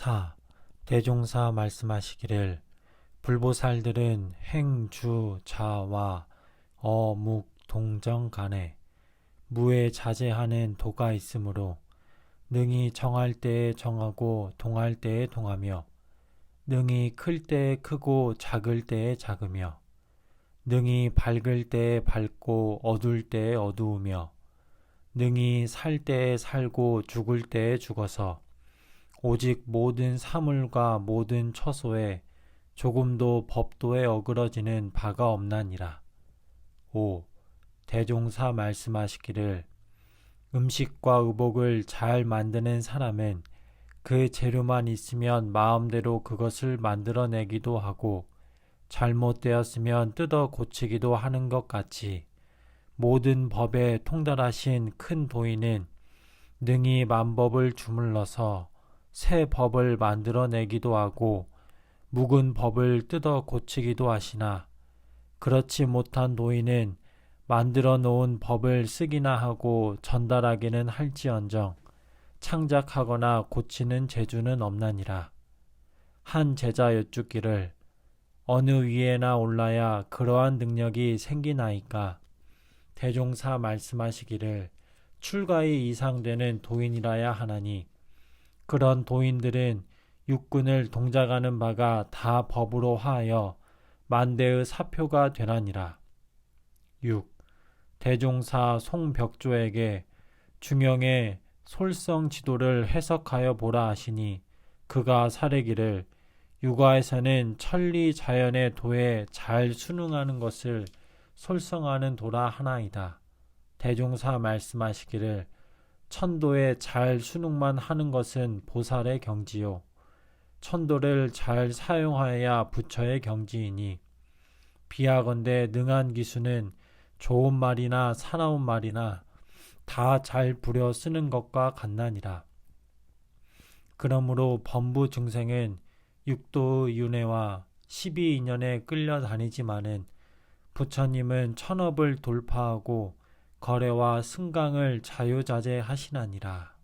4. 대종사 말씀하시기를 불보살들은 행주 자와 어묵 동정 간에 무에 자제하는 도가 있으므로 능히 정할 때에 정하고 동할 때에 동하며 능히 클 때에 크고 작을 때에 작으며 능히 밝을 때에 밝고 어두울 때에 어두우며 능히 살 때에 살고 죽을 때에 죽어서 오직 모든 사물과 모든 처소에 조금도 법도에 어그러지는 바가 없나니라. 5. 대종사 말씀하시기를 음식과 의복을 잘 만드는 사람은 그 재료만 있으면 마음대로 그것을 만들어내기도 하고 잘못되었으면 뜯어 고치기도 하는 것 같이 모든 법에 통달하신 큰 도인은 능히 만법을 주물러서 새 법을 만들어내기도 하고 묵은 법을 뜯어 고치기도 하시나 그렇지 못한 도인은 만들어 놓은 법을 쓰기나 하고 전달하기는 할지언정 창작하거나 고치는 재주는 없나니라. 한 제자 여쭙기를 어느 위에나 올라야 그러한 능력이 생기나이까 대종사 말씀하시기를 출가의 이상되는 도인이라야 하나니 그런 도인들은 육군을 동작하는 바가 다 법으로 하여 만대의 사표가 되나니라. 6. 대종사 송벽조에게 중영의 솔성 지도를 해석하여 보라 하시니 그가 사례기를 육아에서는 천리 자연의 도에 잘 순응하는 것을 솔성하는 도라 하나이다. 대종사 말씀하시기를 천도에 잘 순응만 하는 것은 보살의 경지요. 천도를 잘 사용하여야 부처의 경지이니 비하건대 능한 기수는 좋은 말이나 사나운 말이나 다 잘 부려 쓰는 것과 같나니라. 그러므로 범부 증생은 육도의 윤회와 12인연에 끌려다니지만은 부처님은 천업을 돌파하고 거래와 승강을 자유자재하시나니라.